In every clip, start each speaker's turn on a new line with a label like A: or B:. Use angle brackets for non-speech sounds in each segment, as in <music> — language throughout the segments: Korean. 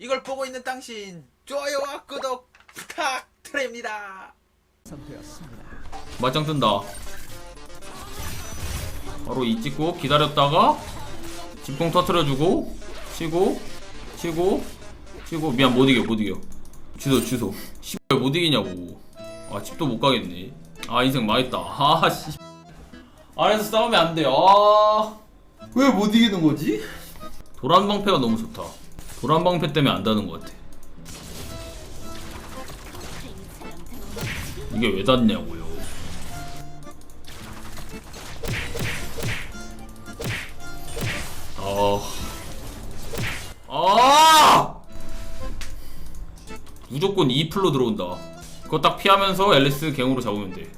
A: 이걸 보고 있는 당신 좋아요와 구독 부탁드립니다.
B: 맞짱 뜬다. 바로 이 찍고 기다렸다가 집공 터트려주고 치고 치고 치고. 미안 못 이겨 못 이겨. 취소 취소. 씨발 못 이기냐고. 아 집도 못 가겠네. 아 인생 망했다. 아씨. 아래서 싸우면 안돼 아 왜 못 이기는 거지? 도란 방패가 너무 좋다 도란 방패 때문에 안다는 것 같아 이게 왜 닿냐고요 아. 아! 무조건 2풀로 들어온다. 그거 딱 피하면서 앨리스 갱으로 잡으면 돼.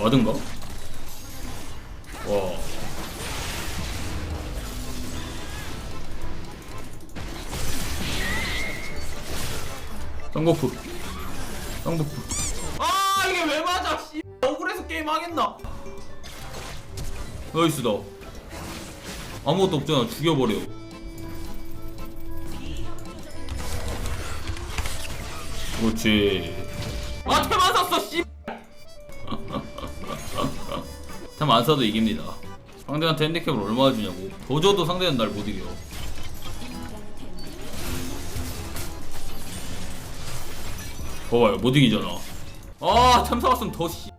B: 와든가? 쌍거프. 쌍거프. 아, 이게 왜 맞아, 씨. 억울해서 게임 하겠나? 나이스 다. 아무것도 없잖아. 죽여버려. 그렇지. 아, 템안 샀어, 씨. <laughs> 템안 사도 이깁니다. 상대한테 핸디캡을 얼마나 주냐고. 더 줘도 상대는 날 못 이겨. 봐봐요, 못 이기잖아. 아, 템 사왔으면 더 씨.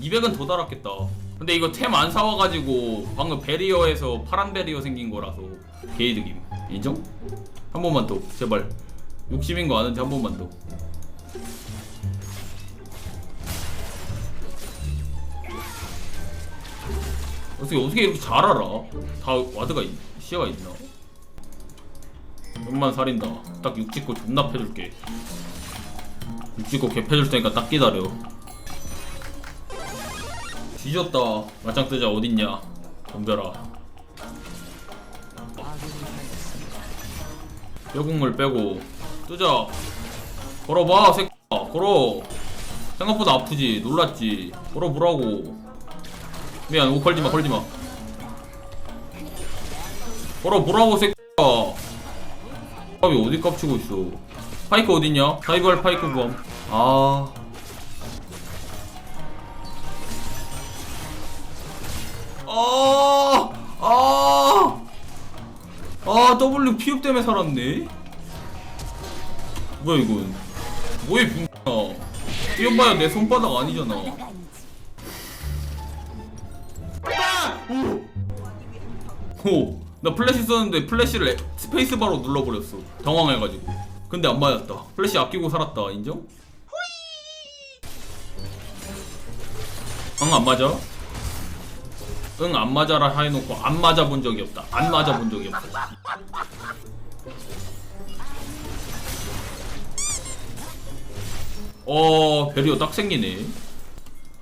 B: 200은 더 달았겠다. 근데 이거 템 안 사와가지고 방금 베리어에서 파란 베리어 생긴 거라서 게이드김. 인정? 한 번만 더, 제발. 60인 거 아는데 한 번만 더. 어떻게 어떻게 이렇게 잘 알아? 다 와드가 있, 시야가 있나? 좀만 살인다. 딱육 찍고 존나 패줄게. 육 찍고 개 패줄 테니까 딱 기다려. 뒤졌다. 맞짱 뜨자 어딨냐? 덤벼라. 뼈국물 빼고 뜨자. 걸어봐 새끼야. 걸어. 생각보다 아프지. 놀랐지. 걸어보라고. 미안 오 걸지마 걸지마. 걸어보라고 새끼야. 값이 어디 깝치고 있어. 파이크 어딨냐? 다이브할 파이크 구함. 아. 아, 아, 아, W 피업 때문에 살았네. 뭐야 이건? 뭐야 붕아? 피업 봐야 내 손바닥 아니잖아. 오, 나 플래시 썼는데 플래시를 에- 스페이스바로 눌러버렸어. 당황해가지고. 근데 안 맞았다. 플래시 아끼고 살았다. 인정? 응, 안 맞아. 응 안 맞아라 해놓고 안 맞아 본 적이 없다. 안 맞아 본 적이 없다. 어 베리어 딱 생기네.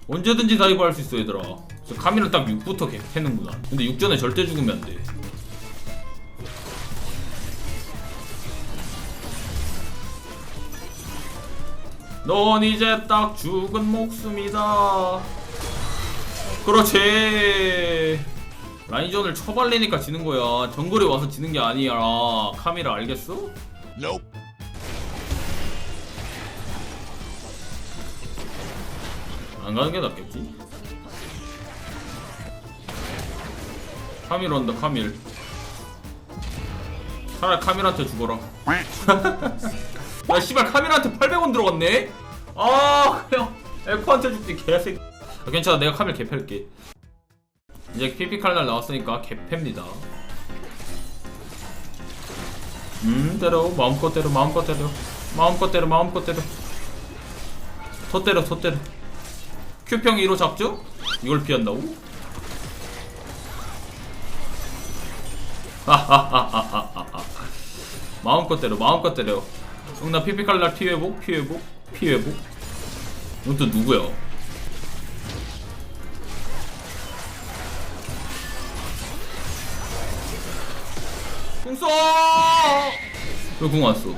B: 언제든지 다이브 할 수 있어 얘들아. 저 카미는 딱 6부터 개 패는구나. 근데 6 전에 절대 죽으면 안 돼. 넌 이제 딱 죽은 목숨이다. 그렇지. 라인전을 처발리니까 지는 거야. 정글에 와서 지는 게 아니야. 카미라 알겠어? 안 가는 게 낫겠지. 카밀 온다 카밀. 차라리 카밀한테 죽어라. <laughs> 야 씨발 카밀한테 800원 들어갔네. 아 그냥 에코한테 죽지 개새끼. 아, 괜찮아. 내가 카밀 개팰게. 이제 PP 칼날 나왔으니까 개패입니다. 음 때려. 마음껏 때려. 마음껏 때려. 마음껏 때려. 마음껏 때려. 더 때려. 더 때려. 큐평 2로 잡죠? 이걸 피한다고? 하하하하하하 마음껏 때려. 마음껏 때려. 응나 PP 칼날 피회복 피회복 피회복 이건 또 누구야? 궁 써! 왜궁 왔어?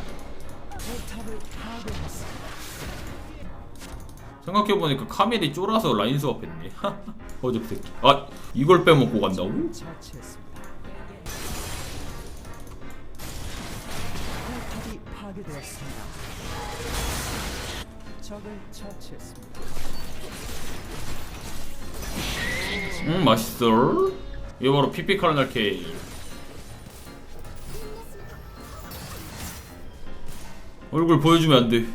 B: 생각해보니까 카밀이 쫄아서 라인 수업했네 <laughs> 어저 새끼 아 이걸 빼먹고 간다고? 음 맛있어 이거 바로 피피 카르날 케일 얼굴 보여주면 안돼.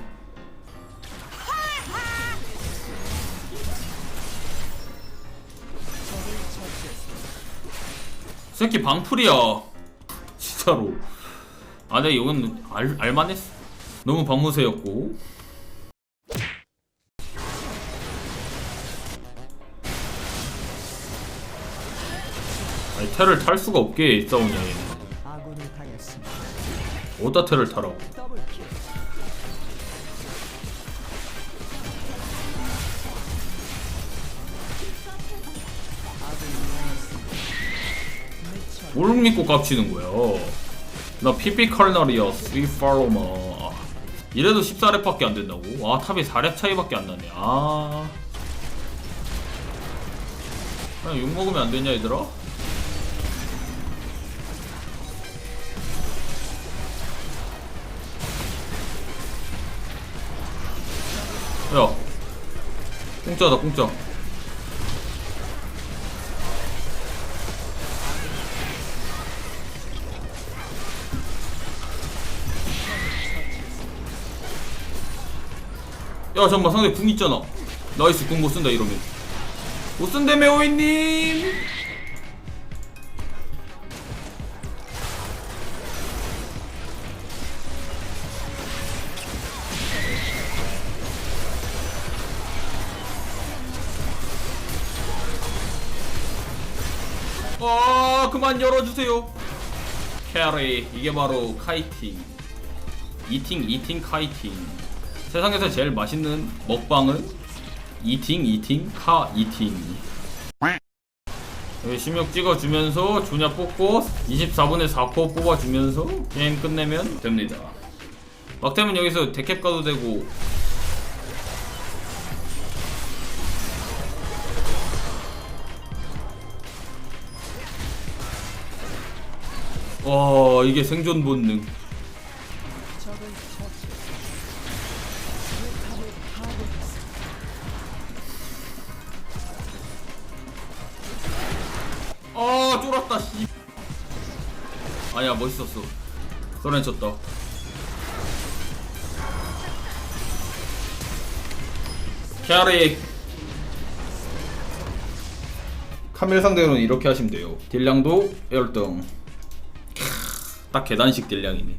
B: 새끼 방풀이야. 진짜로. 아 내가 이건 알, 알만했어. 너무 방무새였고. 아니 테를 탈 수가 없게 싸우냐 얘는. 어디다 테를 타라고 뭘 믿고 깝치는 거야 나 피피 칼날이야 스위 팔로마. 이래도 14렙밖에 안 된다고? 아 탑이 4렙 차이밖에 안 나네. 아. 그냥 욕 먹으면 안 되냐 얘들아? 야. 공짜다 공짜 야 잠깐만 상대 궁 있잖아. 나이스 궁 못 쓴다 이러면. 못 쓴다며 오이님! 아 그만 열어주세요. 캐리 이게 바로 카이팅. 이팅 이팅 카이팅 세상에서 제일 맛있는 먹방은 이팅 이팅 카 이팅. 여기 심력 찍어주면서 조냐 뽑고 24분에 4코 뽑아주면서 게임 끝내면 됩니다. 막되면 여기서 데캡 가도 되고. 와 이게 생존 본능 아 쫄았다 씨. 아니야 멋있었어. 소렌 쳤다. 캐리. 카멜 상대로는 이렇게 하시면 돼요. 딜량도 1등. 딱 계단식 딜량이네